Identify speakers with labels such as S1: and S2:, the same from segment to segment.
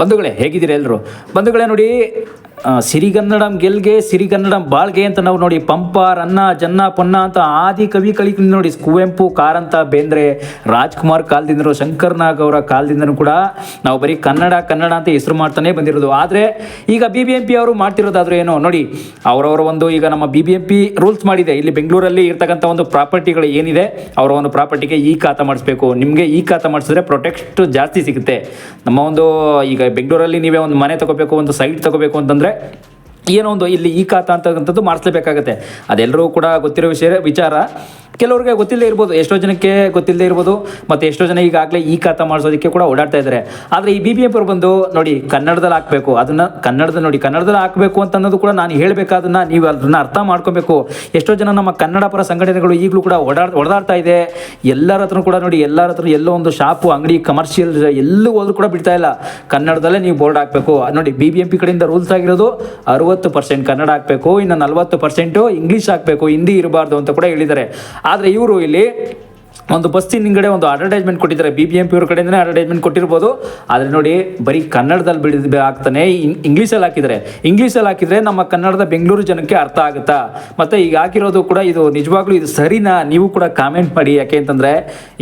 S1: ಬಂಧುಗಳೇ ಹೇಗಿದ್ದೀರಾ ಎಲ್ಲರೂ? ಬಂಧುಗಳೇ ನೋಡಿ ಸಿರಿಗನ್ನಡಂ ಗೆಲ್ಗೆ, ಸಿರಿಗನ್ನಡಂ ಬಾಳ್ಗೆ ಅಂತ ನಾವು ನೋಡಿ ಪಂಪ, ರನ್ನ, ಜನ್ನ, ಪೊನ್ನ ಅಂತ ಆದಿ ಕವಿ ಕಳಿ ನೋಡಿ ಕುವೆಂಪು, ಕಾರಂತ, ಬೇಂದ್ರೆ, ರಾಜ್ಕುಮಾರ್ ಕಾಲದಿಂದಲೂ ಶಂಕರ್ ನಾಗ್ ಅವರ ಕಾಲದಿಂದನೂ ಕೂಡ ನಾವು ಬರೀ ಕನ್ನಡ ಕನ್ನಡ ಅಂತ ಹೆಸರು ಮಾಡ್ತಾನೆ ಬಂದಿರೋದು. ಆದರೆ ಈಗ ಬಿ ಬಿ ಎಂ ಪಿ ಅವರು ಮಾಡ್ತಿರೋದಾದ್ರೂ ಏನೋ, ನೋಡಿ ಅವರವರ ಒಂದು ಈಗ ನಮ್ಮ B B M P rules ಮಾಡಿದೆ. ಇಲ್ಲಿ ಬೆಂಗಳೂರಲ್ಲಿ ಇರ್ತಕ್ಕಂಥ ಒಂದು ಪ್ರಾಪರ್ಟಿಗಳು ಏನಿದೆ, ಅವರ ಒಂದು ಪ್ರಾಪರ್ಟಿಗೆ ಈ ಖಾತ ಮಾಡಿಸ್ಬೇಕು. ನಿಮಗೆ ಈ ಖಾತ ಮಾಡಿಸಿದ್ರೆ ಪ್ರೊಟೆಕ್ಟ್ ಜಾಸ್ತಿ ಸಿಗುತ್ತೆ. ನಮ್ಮ ಒಂದು ಈಗ ಬೆಂಗಳೂರಲ್ಲಿ ನೀವೇ ಒಂದು ಮನೆ ತಗೋಬೇಕು, ಒಂದು ಸೈಟ್ ತಗೋಬೇಕು ಅಂತಂದರೆ Amen. ಏನೋ ಒಂದು ಇಲ್ಲಿ ಈ ಖಾತಾ ಅಂತಕ್ಕಂಥದ್ದು ಮಾಡಿಸ್ಲೇಬೇಕಾಗತ್ತೆ. ಅದೆಲ್ಲರೂ ಕೂಡ ಗೊತ್ತಿರೋ ವಿಷಯ, ವಿಚಾರ. ಕೆಲವ್ರಿಗೆ ಗೊತ್ತಿಲ್ಲದೆ ಇರ್ಬೋದು, ಎಷ್ಟೋ ಜನಕ್ಕೆ ಗೊತ್ತಿಲ್ಲದೆ ಇರ್ಬೋದು, ಮತ್ತು ಎಷ್ಟೋ ಜನ ಈಗಾಗಲೇ ಈ ಖಾತಾ ಮಾಡಿಸೋದಕ್ಕೆ ಕೂಡ ಓಡಾಡ್ತಾ ಇದ್ದಾರೆ. ಆದರೆ ಈ ಬಿ ಬಿ ಎಫ್ ಬಂದು ನೋಡಿ, ಕನ್ನಡದಲ್ಲಿ ಹಾಕಬೇಕು, ಅದನ್ನು ಕನ್ನಡದಲ್ಲಿ ನೋಡಿ, ಕನ್ನಡದಲ್ಲಿ ಹಾಕಬೇಕು ಅಂತ ಅನ್ನೋದು ಕೂಡ ನಾನು ಹೇಳಬೇಕಾದನ್ನ ನೀವು ಅದನ್ನು ಅರ್ಥ ಮಾಡ್ಕೊಬೇಕು. ಎಷ್ಟೋ ಜನ ನಮ್ಮ ಕನ್ನಡ ಪರ ಸಂಘಟನೆಗಳು ಈಗಲೂ ಕೂಡ ಓಡಾಡ್ ಓಡಾಡ್ತಾ ಇದೆ. ಎಲ್ಲರ ಹತ್ರ ಕೂಡ ನೋಡಿ, ಎಲ್ಲರ ಹತ್ರ ಎಲ್ಲೋ ಒಂದು ಶಾಪು, ಅಂಗಡಿ ಕಮರ್ಷಿಯಲ್ ಎಲ್ಲೂ ಹೋದ್ರು ಕೂಡ ಬಿಡ್ತಾ ಇಲ್ಲ. ಕನ್ನಡದಲ್ಲೇ ನೀವು ಬೋರ್ಡ್ ಹಾಕಬೇಕು. ನೋಡಿ ಬಿ ಬಿ ಎಂ ಪಿ ಕಡೆಯಿಂದ ರೂಲ್ಸ್ ಆಗಿರೋದು ಅರವತ್ತು ಪರ್ಸೆಂಟ್ ಕನ್ನಡ ಹಾಕಬೇಕು, ಇನ್ನು ನಲವತ್ತು ಪರ್ಸೆಂಟು ಇಂಗ್ಲೀಷ್ ಹಾಕಬೇಕು, ಹಿಂದಿ ಇರಬಾರ್ದು ಅಂತ ಕೂಡ ಹೇಳಿದ್ದಾರೆ. ಆದರೆ ಇವರು ಇಲ್ಲಿ ಒಂದು ಬಸ್ಸಿನ ಹಿಂಗಡೆ ಒಂದು ಅಡ್ವರ್ಟೈಸ್ಮೆಂಟ್ ಕೊಟ್ಟಿದ್ದಾರೆ. ಬಿ ಬಿ ಎಂ ಪಿ ಅವ್ರ ಕಡೆಯಿಂದನೇ ಅಡ್ವರ್ಟೈಸ್ಮೆಂಟ್ ಕೊಟ್ಟಿರ್ಬೋದು. ಆದರೆ ನೋಡಿ, ಬರೀ ಕನ್ನಡದಲ್ಲಿ ಬಿಡಿದ ಆಗ್ತಾನೆ ಇಂಗ್ಲೀಷಲ್ಲಿ ಹಾಕಿದರೆ ಇಂಗ್ಲೀಷಲ್ಲಿ ಹಾಕಿದರೆ ನಮ್ಮ ಕನ್ನಡದ ಬೆಂಗಳೂರು ಜನಕ್ಕೆ ಅರ್ಥ ಆಗುತ್ತಾ? ಮತ್ತು ಈಗ ಹಾಕಿರೋದು ಕೂಡ ಇದು ನಿಜವಾಗ್ಲೂ ಇದು ಸರಿನಾ? ನೀವು ಕೂಡ ಕಾಮೆಂಟ್ ಮಾಡಿ. ಯಾಕೆ ಅಂತಂದರೆ,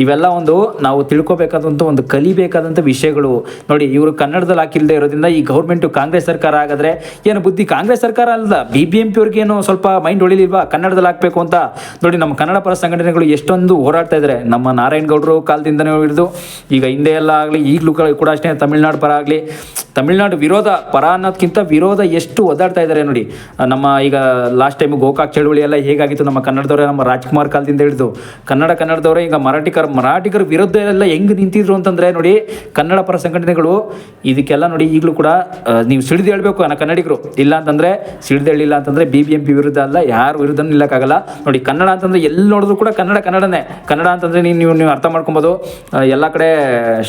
S1: ಇವೆಲ್ಲ ಒಂದು ನಾವು ತಿಳ್ಕೊಬೇಕಾದಂಥ ಒಂದು ಕಲಿಬೇಕಾದಂಥ ವಿಷಯಗಳು. ನೋಡಿ, ಇವರು ಕನ್ನಡದಲ್ಲಿ ಹಾಕಿಲ್ಲದೆ ಇರೋದ್ರಿಂದ ಈ ಗೌರ್ಮೆಂಟು ಕಾಂಗ್ರೆಸ್ ಸರ್ಕಾರ ಆಗಿದ್ರೆ ಏನು ಬುದ್ಧಿ? ಕಾಂಗ್ರೆಸ್ ಸರ್ಕಾರ ಅಲ್ಲದ ಬಿ ಬಿ ಎಂ ಪಿ ಅವ್ರಿಗೆ ಏನು ಸ್ವಲ್ಪ ಮೈಂಡ್ ಹೊಳಿಲಿಲ್ವಾ ಕನ್ನಡದಲ್ಲಿ ಹಾಕಬೇಕು ಅಂತ. ನೋಡಿ, ನಮ್ಮ ಕನ್ನಡ ಪರ ಸಂಘಟನೆಗಳು ಎಷ್ಟೊಂದು ಹೋರಾಡ್ತಾ ಇದ್ದಾರೆ ನಮ್ಮ ನಾರಾಯಣ ಗೌಡರು ಕಾಲದಿಂದನೇ ಹಿಡಿದು, ಈಗ ಹಿಂದೆ ಎಲ್ಲ ಆಗಲಿ, ಈಗಲೂ ಕೂಡ ಅಷ್ಟೇ ತಮಿಳ್ನಾಡು ಪರ ಆಗಲಿ, ತಮಿಳ್ನಾಡು ವಿರೋಧ ಪರ ಅನ್ನೋದಕ್ಕಿಂತ ವಿರೋಧ ಎಷ್ಟು ಒದ್ದಾಡ್ತಾ ಇದ್ದಾರೆ ನೋಡಿ. ನಮ್ಮ ಈಗ ಲಾಸ್ಟ್ ಟೈಮ್ ಗೋಕಾಕ್ ಚಳುವಳಿ ಎಲ್ಲ ಹೇಗಾಗಿತ್ತು, ನಮ್ಮ ಕನ್ನಡದವರೇ, ನಮ್ಮ ರಾಜ್ಕುಮಾರ್ ಕಾಲದಿಂದ ಹಿಡಿದು, ಕನ್ನಡ ಕನ್ನಡದವರೇ, ಈಗ ಮರಾಠಿಕರ ಮರಾಠಿಗರ ವಿರುದ್ಧ ಎಲ್ಲ ಹೆಂಗೆ ನಿಂತಿದ್ರು ಅಂತಂದರೆ ನೋಡಿ, ಕನ್ನಡ ಪರ ಸಂಘಟನೆಗಳು ಇದಕ್ಕೆಲ್ಲ ನೋಡಿ ಈಗಲೂ ಕೂಡ ನೀವು ಸಿಡಿದು ಹೇಳಬೇಕು ನಾ ಕನ್ನಡಿಗರು. ಇಲ್ಲ ಅಂತಂದರೆ, ಸಿಡಿದು ಹೇಳಿಲ್ಲ ಅಂತಂದರೆ ಬಿ ಬಿ ಎಂ ಪಿ ವಿರುದ್ಧ ಅಲ್ಲ, ಯಾರ ವಿರುದ್ಧ ನಿಲ್ಲಕ್ಕಾಗಲ್ಲ. ನೋಡಿ ಕನ್ನಡ ಅಂತಂದರೆ ಎಲ್ಲಿ ನೋಡಿದ್ರು ಕೂಡ ಕನ್ನಡ ಕನ್ನಡನೇ. ಕನ್ನಡ ಅಂತಂದರೆ ನೀವು ನೀವು ನೀವು ಅರ್ಥ ಮಾಡ್ಕೊಬೋದು. ಎಲ್ಲ ಕಡೆ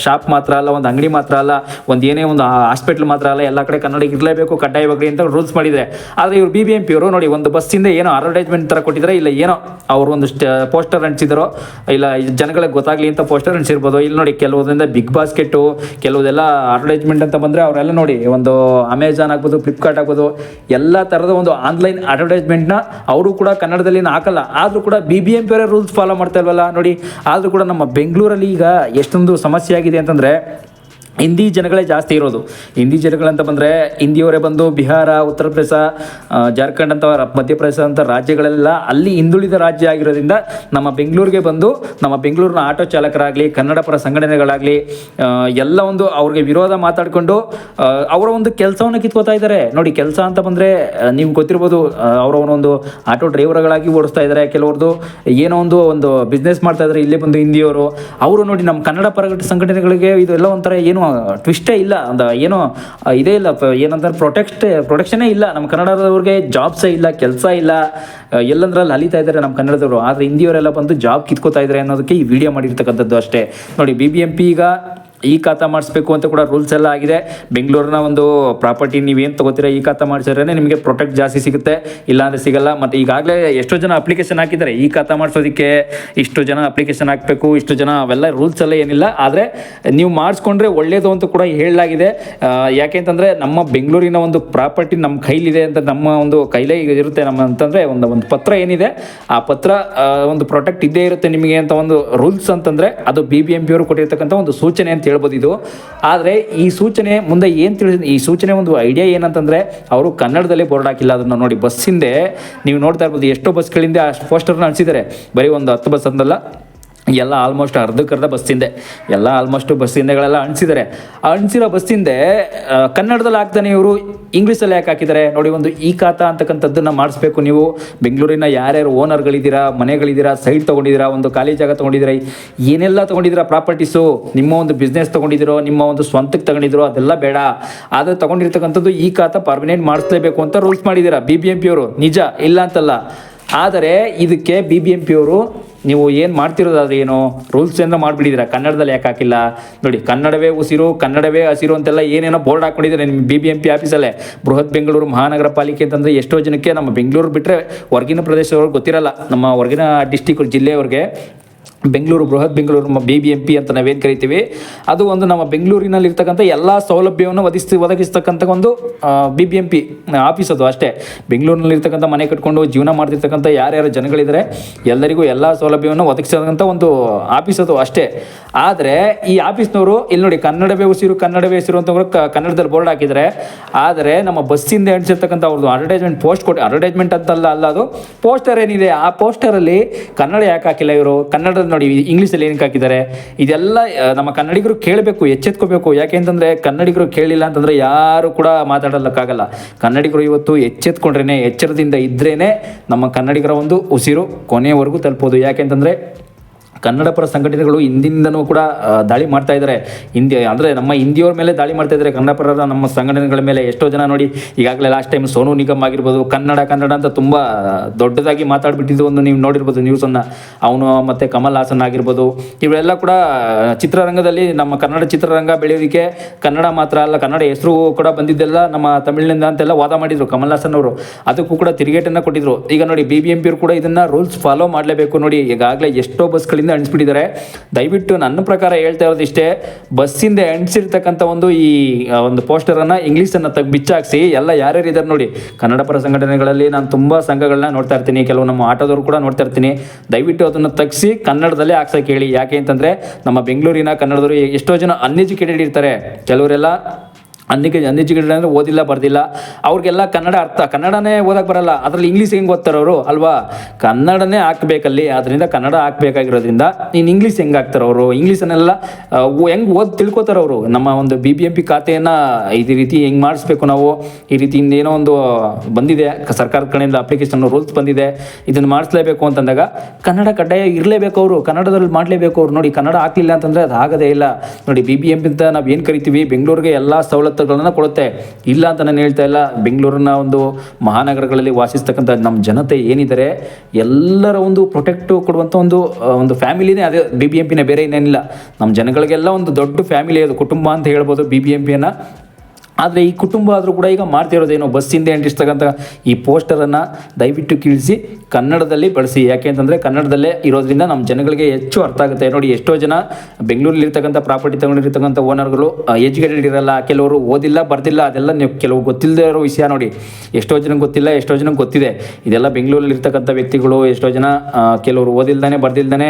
S1: ಶಾಪ್ ಮಾತ್ರ ಅಲ್ಲ, ಒಂದು ಅಂಗಡಿ ಮಾತ್ರ ಅಲ್ಲ, ಒಂದು ಏನೇ ಒಂದು ಹಾಸ್ಪಿಟ್ಲ್ ಮಾತ್ರ ಅಲ್ಲ, ಎಲ್ಲ ಕಡೆ ಕನ್ನಡ ಇರಲೇಬೇಕು ಕಡ್ಡಾಯವಾಗಿ ಅಂತ ರೂಲ್ಸ್ ಮಾಡಿದರೆ. ಆದರೆ ಇವರು ಬಿ ಬಿ ಎಂ ಪಿ ಅವರು ನೋಡಿ, ಒಂದು ಬಸ್ಸಿಂದ ಏನೋ ಅಡ್ವರ್ಟೈಸ್ಮೆಂಟ್ ಥರ ಕೊಟ್ಟಿದ್ದಾರೆ ಇಲ್ಲ ಏನೋ ಅವರು ಒಂದು ಪೋಸ್ಟರ್ ಅಂಟಿಸಿದ್ರು, ಇಲ್ಲ ಜನಗಳಿಗೆ ಗೊತ್ತಾಗಲಿ ಅಂತ ಪೋಸ್ಟರ್ ಅಂಟಿಸಿರ್ಬೋದು. ಇಲ್ಲಿ ನೋಡಿ ಕೆಲವೊಂದರಿಂದ ಬಿಗ್ ಬಾಸ್ಕೆಟು ಕೆಲವುದೆಲ್ಲ ಅಡ್ವರ್ಟೈಸ್ಮೆಂಟ್ ಅಂತ ಬಂದರೆ ಅವರೆಲ್ಲ ನೋಡಿ, ಒಂದು ಅಮೆಜಾನ್ ಆಗ್ಬೋದು ಫ್ಲಿಪ್ಕಾರ್ಟ್ ಆಗ್ಬೋದು, ಎಲ್ಲ ಥರದ ಒಂದು ಆನ್ಲೈನ್ ಅಡ್ವರ್ಟೈಸ್ಮೆಂಟ್ನ ಅವರು ಕೂಡ ಕನ್ನಡದಲ್ಲಿ ಹಾಕಲ್ಲ. ಆದರೂ ಕೂಡ ಬಿ ಬಿ ಎಂ ಪಿ ಅವರೇ ರೂಲ್ಸ್ ಫಾಲೋ ಮಾಡ್ತಾ ಇಲ್ವಲ್ಲ, ನೋಡಿ ಆದರೂ ಕೂಡ ನಮ್ಮ ಬೆಂಗಳೂರಲ್ಲಿ ಈಗ ಎಷ್ಟೊಂದು ಸಮಸ್ಯೆ ಆಗಿದೆ ಅಂತಂದರೆ ಹಿಂದಿ ಜನಗಳೇ ಜಾಸ್ತಿ ಇರೋದು. ಹಿಂದಿ ಜನಗಳಂತ ಬಂದರೆ ಹಿಂದಿಯವರೇ ಬಂದು ಬಿಹಾರ, ಉತ್ತರ ಪ್ರದೇಶ ಜಾರ್ಖಂಡ್ ಅಂತ, ಮಧ್ಯಪ್ರದೇಶ ಅಂತ ರಾಜ್ಯಗಳೆಲ್ಲ ಅಲ್ಲಿ ಹಿಂದುಳಿದ ರಾಜ್ಯ ಆಗಿರೋದ್ರಿಂದ ನಮ್ಮ ಬೆಂಗಳೂರಿಗೆ ಬಂದು ನಮ್ಮ ಬೆಂಗಳೂರಿನ ಆಟೋ ಚಾಲಕರಾಗಲಿ ಕನ್ನಡ ಪರ ಸಂಘಟನೆಗಳಾಗಲಿ ಎಲ್ಲ ಒಂದು ಅವ್ರಿಗೆ ವಿರೋಧ ಮಾತಾಡಿಕೊಂಡು ಅವರ ಒಂದು ಕೆಲಸವನ್ನು ಕಿತ್ಕೋತಾ ಇದ್ದಾರೆ. ನೋಡಿ, ಕೆಲಸ ಅಂತ ಬಂದರೆ ನಿಮ್ಗೆ ಗೊತ್ತಿರ್ಬೋದು ಅವರ ಒಂದು ಆಟೋ ಡ್ರೈವರ್ಗಳಾಗಿ ಓಡಿಸ್ತಾ ಇದ್ದಾರೆ. ಕೆಲವ್ರದ್ದು ಏನೋ ಒಂದು ಒಂದು ಬಿಸ್ನೆಸ್ ಮಾಡ್ತಾ ಇದ್ದಾರೆ. ಇಲ್ಲೇ ಬಂದು ಹಿಂದಿಯವರು. ಅವರು ನೋಡಿ, ನಮ್ಮ ಕನ್ನಡ ಪರ ಸಂಘಟನೆಗಳಿಗೆ ಇದೆಲ್ಲ ಒಂಥರ ಏನು ಟ್ವಿಸ್ಟೇ ಇಲ್ಲ. ಒಂದು ಏನೋ ಇದೇ ಇಲ್ಲ. ಏನಂತಾರೆ ಪ್ರೊಟೆಕ್ಟ್ ಪ್ರೊಟೆಕ್ಷನೇ ಇಲ್ಲ. ನಮ್ಮ ಕನ್ನಡದವ್ರಿಗೆ ಜಾಬ್ಸೇ ಇಲ್ಲ, ಕೆಲಸ ಇಲ್ಲ. ಎಲ್ಲಂದ್ರಲ್ಲಿ ಅಲಿತಾ ಇದ್ದಾರೆ ನಮ್ಮ ಕನ್ನಡದವರು. ಆದರೆ ಹಿಂದಿಯವರೆಲ್ಲ ಬಂದು ಜಾಬ್ ಕಿತ್ಕೋತಾ ಇದ್ದಾರೆ ಅನ್ನೋದಕ್ಕೆ ಈ ವಿಡಿಯೋ ಮಾಡಿರ್ತಕ್ಕಂಥದ್ದು ಅಷ್ಟೇ. ನೋಡಿ ಬಿ ಬಿ ಎಂ ಈಗ ಈ ಖಾತಾ ಮಾಡಿಸ್ಬೇಕು ಅಂತ ಕೂಡ ರೂಲ್ಸ್ ಎಲ್ಲ ಆಗಿದೆ. ಬೆಂಗಳೂರಿನ ಒಂದು ಪ್ರಾಪರ್ಟಿ ನೀವೇನು ತೊಗೋತೀರಾ ಈ ಖಾತಾ ಮಾಡಿಸಿದ್ರೆ ನಿಮಗೆ ಪ್ರೊಟೆಕ್ಟ್ ಜಾಸ್ತಿ ಸಿಗುತ್ತೆ. ಇಲ್ಲಾಂದರೆ ಸಿಗಲ್ಲ. ಮತ್ತು ಈಗಾಗಲೇ ಎಷ್ಟೋ ಜನ ಅಪ್ಲಿಕೇಶನ್ ಹಾಕಿದ್ದಾರೆ. ಈ ಖಾತಾ ಮಾಡಿಸೋದಕ್ಕೆ ಇಷ್ಟು ಜನ ಅಪ್ಲಿಕೇಶನ್ ಹಾಕಬೇಕು, ಇಷ್ಟು ಜನ ಅವೆಲ್ಲ ರೂಲ್ಸ್ ಎಲ್ಲ ಏನಿಲ್ಲ. ಆದರೆ ನೀವು ಮಾಡಿಸ್ಕೊಂಡ್ರೆ ಒಳ್ಳೆಯದು ಅಂತ ಕೂಡ ಹೇಳಲಾಗಿದೆ. ಯಾಕೆ ಅಂತಂದರೆ ನಮ್ಮ ಬೆಂಗಳೂರಿನ ಒಂದು ಪ್ರಾಪರ್ಟಿ ನಮ್ಮ ಕೈಲಿದೆ ಅಂತ ನಮ್ಮ ಒಂದು ಕೈಲೇ ಇರುತ್ತೆ ನಮ್ಮ ಅಂತಂದರೆ ಒಂದು ಒಂದು ಪತ್ರ ಏನಿದೆ. ಆ ಪತ್ರ ಒಂದು ಪ್ರೊಟೆಕ್ಟ್ ಇದ್ದೇ ಇರುತ್ತೆ ನಿಮಗೆ ಅಂತ ಒಂದು ರೂಲ್ಸ್ ಅಂತಂದರೆ ಅದು ಬಿ ಬಿ ಎಂ ಪಿ ಅವರು ಕೊಟ್ಟಿರ್ತಕ್ಕಂಥ ಒಂದು ಸೂಚನೆ ಅಂತ ಹೇಳ್ಬೋದು ಇದು. ಆದರೆ ಈ ಸೂಚನೆ ಮುಂದೆ ಏನು ತಿಳಿಸ್, ಈ ಸೂಚನೆ ಒಂದು ಐಡಿಯಾ ಏನಂತಂದರೆ ಅವರು ಕನ್ನಡದಲ್ಲೇ ಬೋರ್ಡ್ ಹಾಕಿಲ್ಲ ಅದನ್ನು ನೋಡಿ. ಬಸ್ಸಿಂದೆ ನೀವು ನೋಡ್ತಾ ಇರ್ಬೋದು ಎಷ್ಟೋ ಬಸ್ಗಳಿಂದ ಅಷ್ಟು ಪೋಸ್ಟರ್ನ ಅಳಿಸಿದ್ದಾರೆ. ಬರೀ ಒಂದು ಹತ್ತು ಬಸ್ ಅಂತಲ್ಲ ಎಲ್ಲ ಆಲ್ಮೋಸ್ಟ್ ಅರ್ಧಕ್ಕರ್ಧ ಬಸ್ಸಿಂದೆ ಎಲ್ಲ ಆಲ್ಮೋಸ್ಟ್ ಬಸ್ಸಿಂದೆಗಳೆಲ್ಲ ಅಣಿಸಿದ್ದಾರೆ ಅಣಿಸಿರೋ ಬಸ್ಸಿಂದೆ ಹಿಂದೆ ಕನ್ನಡದಲ್ಲಿ ಹಾಕ್ತಾನೆ ಇವರು, ಇಂಗ್ಲೀಷಲ್ಲಿ ಯಾಕೆ ಹಾಕಿದ್ದಾರೆ ನೋಡಿ, ಒಂದು ಈ ಖಾತಾ ಅಂತಕ್ಕಂಥದ್ದನ್ನು ಮಾಡಿಸ್ಬೇಕು ನೀವು. ಬೆಂಗಳೂರಿನ ಯಾರ್ಯಾರು ಓನರ್ಗಳಿದ್ದೀರಾ ಮನೆಗಳಿದ್ದೀರಾ ಸೈಟ್ ತೊಗೊಂಡಿದ್ದೀರಾ, ಒಂದು ಖಾಲಿ ಜಾಗ ತೊಗೊಂಡಿದ್ದೀರಾ, ಏನೆಲ್ಲ ತೊಗೊಂಡಿದ್ದೀರಾ ಪ್ರಾಪರ್ಟೀಸು ನಿಮ್ಮ ಒಂದು ಬಿಸ್ನೆಸ್ ತೊಗೊಂಡಿದ್ದೀರೋ, ನಿಮ್ಮ ಒಂದು ಸ್ವಂತಕ್ಕೆ ತಗೊಂಡಿದ್ದೀರೋ, ಅದೆಲ್ಲ ಬೇಡ. ಆದರೆ ತೊಗೊಂಡಿರ್ತಕ್ಕಂಥದ್ದು ಈ ಖಾತಾ ಪರ್ಮನೆಂಟ್ ಮಾಡಿಸ್ಲೇಬೇಕು ಅಂತ ರೂಲ್ಸ್ ಮಾಡಿದ್ದೀರಾ? ಬಿ ಬಿ ಎಂ ಪಿ ಅವರು. ನಿಜ, ಇಲ್ಲ ಅಂತಲ್ಲ. ಆದರೆ, ಇದಕ್ಕೆ ಬಿ ಬಿ ಎಂ ಪಿ ಅವರು ನೀವು ಏನು ಮಾಡ್ತಿರೋದಾದ್ರೆ ಏನು ರೂಲ್ಸ್ ಏನೋ ಮಾಡಿಬಿಟ್ಟಿದ್ದೀರಾ? ಕನ್ನಡದಲ್ಲಿ ಯಾಕೆ ಹಾಕಿಲ್ಲ? ನೋಡಿ, ಕನ್ನಡವೇ ಉಸಿರು, ಕನ್ನಡವೇ ಹಸಿರು ಅಂತೆಲ್ಲ ಏನೇನೋ ಬೋರ್ಡ್ ಹಾಕೊಂಡಿದ್ದಾರೆ ನಿಮ್ಮ ಬಿ ಬಿ ಎಂ ಪಿ ಆಫೀಸಲ್ಲೇ ಬೃಹತ್ ಬೆಂಗಳೂರು ಮಹಾನಗರ ಪಾಲಿಕೆ ಅಂತಂದರೆ ಎಷ್ಟೋ ಜನಕ್ಕೆ ನಮ್ಮ ಬೆಂಗಳೂರು ಬಿಟ್ಟರೆ ಹೊರಗಿನ ಪ್ರದೇಶದವ್ರಿಗೆ ಗೊತ್ತಿರಲ್ಲ. ನಮ್ಮ ಹೊರಗಿನ district ಜಿಲ್ಲೆಯವ್ರಿಗೆ Bengaluru Bruhat Bengaluru B B M P ಅಂತ ನಾವೇನು ಕರಿತೀವಿ, ಅದು ಒಂದು ನಮ್ಮ ಬೆಂಗಳೂರಿನಲ್ಲಿ ಇರ್ತಕ್ಕಂಥ ಎಲ್ಲ ಸೌಲಭ್ಯವನ್ನು ಒದಗಿಸಿ ಒದಗಿಸ್ತಕ್ಕಂಥ ಒಂದು B B M P office ಅದು ಅಷ್ಟೇ. ಬೆಂಗಳೂರಿನಲ್ಲಿ ಇರ್ತಕ್ಕಂಥ ಮನೆ ಕಟ್ಕೊಂಡು ಜೀವನ ಮಾಡ್ತಿರ್ತಕ್ಕಂಥ ಯಾರ್ಯಾರು ಜನಗಳಿದ್ದಾರೆ ಎಲ್ಲರಿಗೂ ಎಲ್ಲ ಸೌಲಭ್ಯವನ್ನು ಒದಗಿಸ್ತಕ್ಕಂಥ ಒಂದು ಆಫೀಸ್ ಅದು ಅಷ್ಟೇ. ಆದರೆ ಈ ಆಫೀಸ್ನವರು ಇಲ್ಲಿ ನೋಡಿ ಕನ್ನಡವೇ ಉಸಿರು ಕನ್ನಡವೇ ಉಸಿರು ಅಂತ ಕನ್ನಡದಲ್ಲಿ ಬೋರ್ಡ್ ಹಾಕಿದರೆ, ಆದರೆ ನಮ್ಮ ಬಸ್ಸಿಂದ ಎಣಿಸಿರ್ತಕ್ಕಂಥ ಅವ್ರದ್ದು ಅಡ್ವರ್ಟೈಸ್ಮೆಂಟ್ ಪೋಸ್ಟ್ ಕೊಟ್ಟು ಅಡ್ವರ್ಟೈಸ್ಮೆಂಟ್ ಅಂತಲ್ಲ ಅಲ್ಲ ಅದು ಪೋಸ್ಟರ್ ಏನಿದೆ, ಆ ಪೋಸ್ಟರಲ್ಲಿ ಕನ್ನಡ ಯಾಕೆ ಹಾಕಿಲ್ಲ ಇವರು? ಕನ್ನಡದ ನೋಡಿ ಇಂಗ್ಲೀಷಲ್ಲಿ ಏನಕ್ಕೆ ಹಾಕಿದ್ದಾರೆ? ಇದೆಲ್ಲ ನಮ್ಮ ಕನ್ನಡಿಗರು ಕೇಳಬೇಕು, ಎಚ್ಚೆತ್ಕೋಬೇಕು. ಯಾಕೆ ಅಂತಂದರೆ, ಕನ್ನಡಿಗರು ಕೇಳಿಲ್ಲ ಅಂತಂದರೆ ಯಾರು ಕೂಡ ಮಾತಾಡೋಕ್ಕಾಗಲ್ಲ ಕನ್ನಡಿಗರು ಇವತ್ತು ಎಚ್ಚೆತ್ಕೊಂಡ್ರೇ ಎಚ್ಚರದಿಂದ ಇದ್ರೇ ನಮ್ಮ ಕನ್ನಡಿಗರ ಒಂದು ಉಸಿರು ಕೊನೆಯವರೆಗೂ ತಲುಪೋದು. ಯಾಕೆಂತಂದರೆ ಕನ್ನಡ ಪರ ಸಂಘಟನೆಗಳು ಹಿಂದಿಂದನೂ ಕೂಡ ದಾಳಿ ಮಾಡ್ತಾ ಇದ್ದಾರೆ. ಹಿಂದಿ ಅಂದರೆ ನಮ್ಮ ಹಿಂದಿಯವ್ರ ಮೇಲೆ ದಾಳಿ ಮಾಡ್ತಾ ಇದ್ದಾರೆ. ಕನ್ನಡ ಪರರ ನಮ್ಮ ಸಂಘಟನೆಗಳ ಮೇಲೆ ಎಷ್ಟೋ ಜನ ನೋಡಿ, ಈಗಾಗಲೇ ಲಾಸ್ಟ್ ಟೈಮ್ ಸೋನು ನಿಗಮ್ ಆಗಿರ್ಬೋದು, ಕನ್ನಡ ಕನ್ನಡ ಅಂತ ತುಂಬ ದೊಡ್ಡದಾಗಿ ಮಾತಾಡ್ಬಿಟ್ಟಿದ್ದು ಒಂದು ನೀವು ನೋಡಿರ್ಬೋದು ನ್ಯೂಸನ್ನು ಅವನು ಮತ್ತು ಕಮಲ್ ಹಾಸನ್ ಆಗಿರ್ಬೋದು, ಇವರೆಲ್ಲ ಕೂಡ ಚಿತ್ರರಂಗದಲ್ಲಿ ನಮ್ಮ ಕನ್ನಡ ಚಿತ್ರರಂಗ ಬೆಳೆಯೋದಕ್ಕೆ ಕನ್ನಡ ಮಾತ್ರ ಅಲ್ಲ, ಕನ್ನಡ ಹೆಸರು ಕೂಡ ಬಂದಿದ್ದೆಲ್ಲ ನಮ್ಮ ತಮಿಳಿನಿಂದ ಅಂತೆಲ್ಲ ವಾದ ಮಾಡಿದರು ಕಮಲ್ ಹಾಸನ್ ಅವರು. ಅದಕ್ಕೂ ಕೂಡ ತಿರುಗೇಟನ್ನು ಕೊಟ್ಟಿದ್ರು. ಈಗ ನೋಡಿ ಬಿ ಬಿ ಎಂ ಕೂಡ ಇದನ್ನು ರೂಲ್ಸ್ ಫಾಲೋ ಮಾಡಲೇಬೇಕು ನೋಡಿ. ಈಗಾಗಲೇ ಎಷ್ಟೋ ಬಸ್ಗಳಿಂದ ಎಣಿಸ್ಬಿಟ್ಟಿದ್ದಾರೆ ದಯವಿಟ್ಟು ನನ್ನ ಪ್ರಕಾರ ಹೇಳ್ತಾ ಇರೋದು ಇಷ್ಟೇ ಬಸ್ಸಿಂದ ಎಣಿಸಿರ್ತಕ್ಕಂಥ ಒಂದು ಈ ಒಂದು ಪೋಸ್ಟರನ್ನು ಇಂಗ್ಲೀಷನ್ನು ತಗ್ ಬಿಚ್ಚಾಕ್ಸಿ, ಎಲ್ಲ ಯಾರ್ಯಾರು ಇದ್ದಾರೆ ನೋಡಿ. ಕನ್ನಡ ಪರ ಸಂಘಟನೆಗಳಲ್ಲಿ ನಾನು ತುಂಬ ಸಂಘಗಳನ್ನ ನೋಡ್ತಾ ಇರ್ತೀನಿ, ಕೆಲವು ನಮ್ಮ ಆಟೋದವರು ಕೂಡ ನೋಡ್ತಾ ಇರ್ತೀನಿ. ದಯವಿಟ್ಟು ಅದನ್ನು ತೆಗ್ಸಿ ಕನ್ನಡದಲ್ಲೇ ಹಾಕ್ಸಕ್ಕೆ ಹೇಳಿ. ಯಾಕೆ ಅಂತಂದರೆ, ನಮ್ಮ ಬೆಂಗಳೂರಿನ ಕನ್ನಡದವರು ಎಷ್ಟೋ ಜನ ಅನ್ಎಜುಕೇಟೆಡ್ ಇರ್ತಾರೆ. ಕೆಲವರೆಲ್ಲ ಅನ್ನಕ್ಕೆ ಅನ್ಎಜುಕೇಟೆಡ್ ಅಂದರೆ ಓದಿಲ್ಲ, ಬರ್ದಿಲ್ಲ. ಅವ್ರಿಗೆಲ್ಲ ಕನ್ನಡ ಅರ್ಥ. ಕನ್ನಡನೇ ಓದಕ್ಕೆ ಬರಲ್ಲ. ಅದರಲ್ಲಿ ಇಂಗ್ಲೀಷ್ ಹೆಂಗೆ ಓದ್ತಾರವರು ಅಲ್ವಾ? ಕನ್ನಡನೇ ಹಾಕ್ಬೇಕಲ್ಲಿ. ಅದರಿಂದ ಕನ್ನಡ ಹಾಕ್ಬೇಕಾಗಿರೋದ್ರಿಂದ ನೀನು ಇಂಗ್ಲೀಷ್ ಹೆಂಗೆ ಹಾಕ್ತಾರವರು ಇಂಗ್ಲೀಷನ್ನೆಲ್ಲ ಹೆಂಗೆ ಓದಿ ತಿಳ್ಕೊತಾರವರು ನಮ್ಮ ಒಂದು ಬಿ ಬಿ ಎಂ ಪಿ ಖಾತೆಯನ್ನು ಈ ರೀತಿ ಹೆಂಗೆ ಮಾಡಿಸ್ಬೇಕು ನಾವು? ಈ ರೀತಿಯಿಂದ ಏನೋ ಒಂದು ಬಂದಿದೆ. ಸರ್ಕಾರದ ಕಡೆಯಿಂದ ಅಪ್ಲಿಕೇಶನ್ ರೂಲ್ಸ್ ಬಂದಿದೆ. ಇದನ್ನು ಮಾಡಿಸ್ಲೇಬೇಕು ಅಂತಂದಾಗ ಕನ್ನಡ ಕಡ್ಡಾಯ ಇರಲೇಬೇಕು ಅವರು. ಕನ್ನಡದಲ್ಲಿ ಮಾಡಲೇಬೇಕು ಅವ್ರು. ನೋಡಿ, ಕನ್ನಡ ಹಾಕಲಿಲ್ಲ ಅಂತಂದರೆ ಅದು ಆಗದೇ ಇಲ್ಲ. ನೋಡಿ ಬಿ ಬಿ ಎಂ ಪಿ ಅಂತ ನಾವು ಏನು ಕರಿತೀವಿ? ಬೆಂಗಳೂರಿಗೆ ಎಲ್ಲ ಸವಲತ್ತುಗಳನ್ನು ಕೊಡುತ್ತೆ. ಇಲ್ಲ ಅಂತ ನಾನು ಹೇಳ್ತಾ ಇಲ್ಲ. ಬೆಂಗಳೂರಿನ ಒಂದು ಮಹಾನಗರಗಳಲ್ಲಿ ವಾಸಿಸ್ತಕ್ಕಂಥ ನಮ್ಮ ಜನತೆ ಏನಿದ್ದಾರೆ ಎಲ್ಲರ ಒಂದು ಪ್ರೊಟೆಕ್ಟ್ ಕೊಡುವಂಥ ಒಂದು ಒಂದು ಫ್ಯಾಮಿಲಿನೇ ಅದೇ ಬಿ ಬಿ ಎಂ ಪಿನೇ ಬೇರೆ ಇನ್ನೇನಿಲ್ಲ. ನಮ್ಮ ಜನಗಳಿಗೆಲ್ಲ ಒಂದು ದೊಡ್ಡ ಫ್ಯಾಮಿಲಿ, ಅದು ಕುಟುಂಬ ಅಂತ ಹೇಳ್ಬೋದು ಬಿ ಬಿ ಎಂ ಪಿಯನ್ನು. ಆದರೆ ಈ ಕುಟುಂಬ ಆದರೂ ಕೂಡ ಈಗ ಮಾಡ್ತಿರೋದೇನು ಬಸ್ಸಿಂದ ಅಂಟಿಸ್ತಕ್ಕಂಥ ಈ ಪೋಸ್ಟರನ್ನು ದಯವಿಟ್ಟು ಕೀಳಿಸಿ, ಕನ್ನಡದಲ್ಲಿ ಬಳಸಿ. ಯಾಕೆ ಅಂತಂದರೆ ಕನ್ನಡದಲ್ಲೇ ಇರೋದ್ರಿಂದ ನಮ್ಮ ಜನಗಳಿಗೆ ಹೆಚ್ಚು ಅರ್ಥ ಆಗುತ್ತೆ. ನೋಡಿ, ಎಷ್ಟೋ ಜನ ಬೆಂಗಳೂರಲ್ಲಿರ್ತಕ್ಕಂಥ ಪ್ರಾಪರ್ಟಿ ತಗೊಂಡಿರ್ತಕ್ಕಂಥ ಓನರ್ಗಳು ಎಜುಕೇಟೆಡ್ ಇರಲ್ಲ, ಕೆಲವರು ಓದಿಲ್ಲ, ಬರ್ದಿಲ್ಲ, ಅದೆಲ್ಲ ನೀವು ಕೆಲವು ಗೊತ್ತಿಲ್ಲದೆ ಇರೋ ವಿಷಯ ನೋಡಿ. ಎಷ್ಟೋ ಜನಕ್ಕೆ ಗೊತ್ತಿಲ್ಲ, ಎಷ್ಟೋ ಜನಕ್ಕೆ ಗೊತ್ತಿದೆ. ಇದೆಲ್ಲ ಬೆಂಗಳೂರಲ್ಲಿರ್ತಕ್ಕಂಥ ವ್ಯಕ್ತಿಗಳು, ಎಷ್ಟೋ ಜನ ಕೆಲವರು ಓದಿಲ್ದಾನೆ, ಬರ್ದಿಲ್ದಾನೆ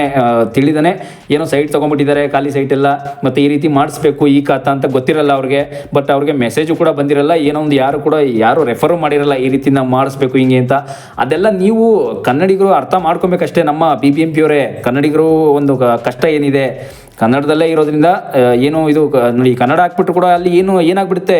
S1: ತಿಳಿದಾನೆ, ಏನೋ ಸೈಟ್ ತೊಗೊಂಡ್ಬಿಟ್ಟಿದ್ದಾರೆ, ಖಾಲಿ ಸೈಟ್ ಎಲ್ಲ, ಮತ್ತು ಈ ರೀತಿ ಮಾಡಿಸ್ಬೇಕು, ಈ ಖಾತಾ ಅಂತ ಗೊತ್ತಿರಲ್ಲ ಅವ್ರಿಗೆ. ಬಟ್ ಅವ್ರಿಗೆ ಮೆಸೇಜು ಕೂಡ ಬಂದಿರಲ್ಲ, ಏನೋ ಒಂದು ಯಾರು ಕೂಡ ಯಾರು ರೆಫರ್ ಮಾಡಿರಲ್ಲ, ಈ ರೀತಿ ನಾವು ಮಾಡಿಸ್ಬೇಕು, ಹಿಂಗೆ ಅಂತ. ಅದೆಲ್ಲ ನೀವು ಕನ್ನಡಿಗರು ಅರ್ಥ ಮಾಡ್ಕೊಬೇಕಷ್ಟೇ ನಮ್ಮ ಬಿ ಬಿ ಎಂ ಪಿ ಅವರೇ. ಕನ್ನಡಿಗರು ಒಂದು ಕಷ್ಟ ಏನಿದೆ? ಕನ್ನಡದಲ್ಲೇ ಇರೋದ್ರಿಂದ ಏನು ಇದು ನೋಡಿ, ಕನ್ನಡ ಹಾಕ್ಬಿಟ್ರು ಕೂಡ ಅಲ್ಲಿ ಏನು ಏನಾಗ್ಬಿಡುತ್ತೆ?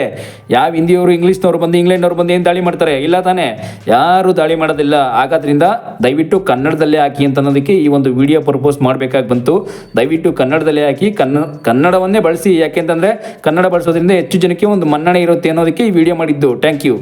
S1: ಯಾವ ಹಿಂದಿಯವರು, ಇಂಗ್ಲೀಷ್ನವ್ರು ಬಂದು, ಇಂಗ್ಲೆಂಡ್ನವ್ರು ಬಂದು ಏನು ದಾಳಿ ಮಾಡ್ತಾರೆ? ಇಲ್ಲ ತಾನೇ. ಯಾರು ದಾಳಿ ಮಾಡೋದಿಲ್ಲ. ಆಗೋದ್ರಿಂದ ದಯವಿಟ್ಟು ಕನ್ನಡದಲ್ಲೇ ಹಾಕಿ ಅಂತ ಅನ್ನೋದಕ್ಕೆ ಈ ಒಂದು ವಿಡಿಯೋ ಪ್ರಪೋಸ್ ಮಾಡಬೇಕಾಗಿ ಬಂತು. ದಯವಿಟ್ಟು ಕನ್ನಡದಲ್ಲೇ ಹಾಕಿ, ಕನ್ನ, ಕನ್ನಡವನ್ನೇ ಬಳಸಿ. ಯಾಕೆಂತಂದರೆ ಕನ್ನಡ ಬಳಸೋದ್ರಿಂದ ಹೆಚ್ಚು ಜನಕ್ಕೆ ಒಂದು ಮನ್ನಣೆ ಇರುತ್ತೆ ಅನ್ನೋದಕ್ಕೆ ಈ ವಿಡಿಯೋ ಮಾಡಿದ್ದು. Thank you.